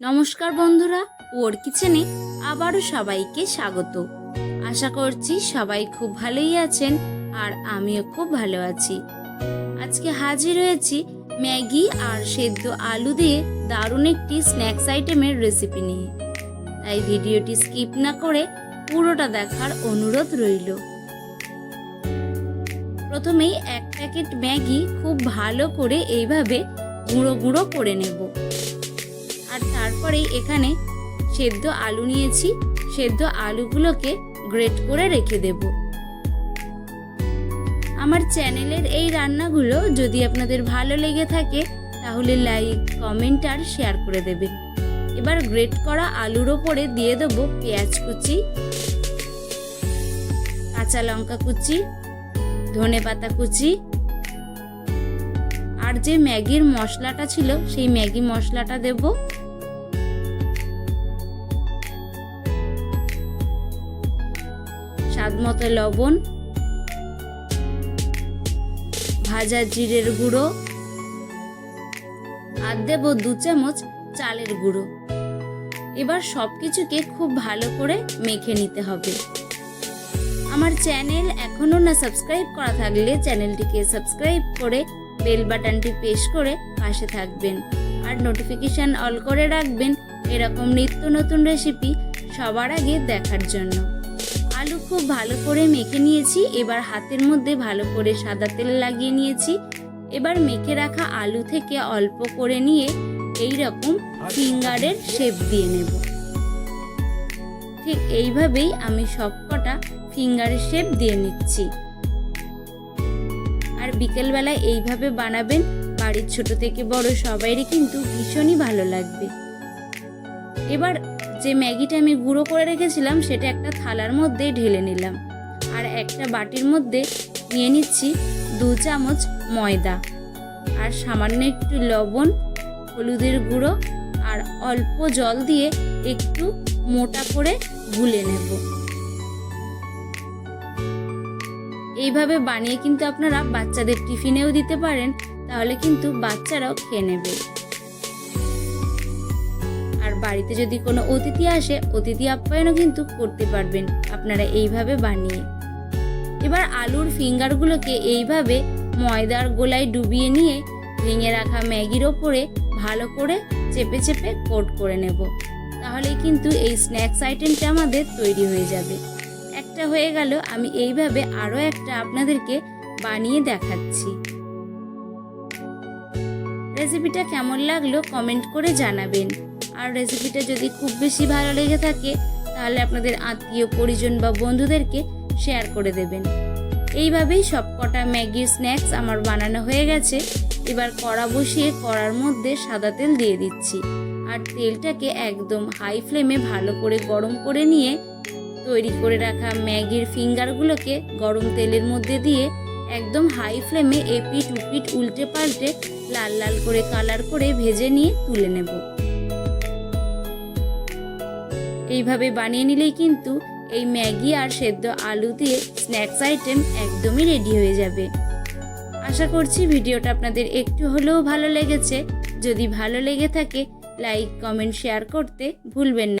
নমস্কার বন্ধুরা, ওর কিচেনে আবারও সবাইকে স্বাগত। আশা করছি সবাই খুব ভালোই আছেন আর আমিও খুব ভালো আছি। আজকে হাজির হয়েছি ম্যাগি আর সেদ্ধ আলু দিয়ে দারুণ একটি স্ন্যাক্স আইটেমের রেসিপি নিয়ে। তাই ভিডিওটি স্কিপ না করে পুরোটা দেখার অনুরোধ রইল। প্রথমেই এক প্যাকেট ম্যাগি খুব ভালো করে এইভাবে গুঁড়ো গুঁড়ো করে নেব। আর তারপরে এখানে সেদ্ধ আলু নিয়েছি। সেদ্ধ আলুগুলোকে গ্রেট করে রেখে দেব। আমার চ্যানেলের এই রান্নাগুলো যদি আপনাদের ভালো লেগে থাকে, তাহলে লাইক, কমেন্ট আর শেয়ার করে দেবেন। এবার গ্রেট করা আলুর ওপরে দিয়ে দেবো পেঁয়াজ কুচি, কাঁচা লঙ্কা কুচি, ধনে পাতা কুচি। আর যে ম্যাগির মশলাটা ছিল, সেই ম্যাগি মশলাটা দেব। স্বাদ মতো লবণ, ভাজা জিরের গুঁড়ো, আর দেব দু চামচ চালের গুঁড়ো। এবার সব কিছুকে খুব ভালো করে মেখে নিতে হবে। আমার চ্যানেল এখনও না সাবস্ক্রাইব করা থাকলে চ্যানেলটিকে সাবস্ক্রাইব করে বেল বাটনটি প্রেস করে পাশে থাকবেন। আর নোটিফিকেশান অল করে রাখবেন এরকম নিত্য নতুন রেসিপি সবার আগে দেখার জন্য। আলু খুব ভালো করে মেখে নিয়েছি। এবার হাতের মধ্যে ভালো করে সাদা তেল লাগিয়ে নিয়েছি। এবার মেখে রাখা আলু থেকে অল্প করে নিয়ে এই রকম ফিঙ্গারের শেপ দিয়ে নেব। ঠিক এইভাবেই আমি সবকটা ফিঙ্গারের শেপ দিয়ে নিচ্ছি। আর বিকেলবেলায় এইভাবে বানাবেন, বাড়ির ছোট থেকে বড় সবাইরই কিন্তু ভীষণই ভালো লাগবে। এবার যে ম্যাগিটা আমি গুঁড়ো করে রেখেছিলাম, সেটা একটা থালার মধ্যে ঢেলে নিলাম। আর একটা বাটির মধ্যে নিয়ে নিচ্ছি দু চামচ ময়দা। আর সামান্য একটু লবণ, হলুদের গুঁড়ো আর অল্প জল দিয়ে একটু মোটা করে গুলে নেব। এইভাবে বানিয়ে কিন্তু আপনারা বাচ্চাদের টিফিনেও দিতে পারেন, তাহলে কিন্তু বাচ্চারাও খেয়ে নেবে। বাড়িতে যদি কোনো অতিথি আসে, অতিথি আপ্যায়নও কিন্তু করতে পারবেন আপনারা এইভাবে বানিয়ে। এবার আলুর ফিঙ্গারগুলোকে এইভাবে ময়দার গোলায় ডুবিয়ে নিয়ে ভেঙে রাখা ম্যাগির ওপরে ভালো করে চেপে চেপে কোট করে নেব। তাহলে কিন্তু এই স্ন্যাক্স আইটেমটা আমাদের তৈরি হয়ে যাবে। একটা হয়ে গেল, আমি এইভাবে আরও একটা আপনাদেরকে বানিয়ে দেখাচ্ছি। রেসিপিটা কেমন লাগল কমেন্ট করে জানাবেন। আর রেসিপিটা যদি খুব বেশি ভালো লেগে থাকে, তাহলে আপনাদের আত্মীয়, পরিজন বা বন্ধুদেরকে শেয়ার করে দেবেন। এইভাবেই সব কটা ম্যাগির স্ন্যাক্স আমার বানানো হয়ে গেছে। এবার কড়া বসিয়ে কড়ার মধ্যে সাদা তেল দিয়ে দিচ্ছি। আর তেলটাকে একদম হাই ফ্লেমে ভালো করে গরম করে নিয়ে, তৈরি করে রাখা ম্যাগির ফিঙ্গারগুলোকে গরম তেলের মধ্যে দিয়ে একদম হাই ফ্লেমে এপিট উপিট উল্টে পাল্টে লাল লাল করে কালার করে ভেজে নিয়ে তুলে নেব। এইভাবে বানিয়ে নিলেই কিন্তু এই ম্যাগি আর সেদ্ধ আলু দিয়ে স্ন্যাক্স আইটেম একদমই রেডি হয়ে যাবে। আশা করছি ভিডিওটা আপনাদের একটু হলেও ভালো লেগেছে। যদি ভালো লেগে থাকে, লাইক, কমেন্ট, শেয়ার করতে ভুলবেন না।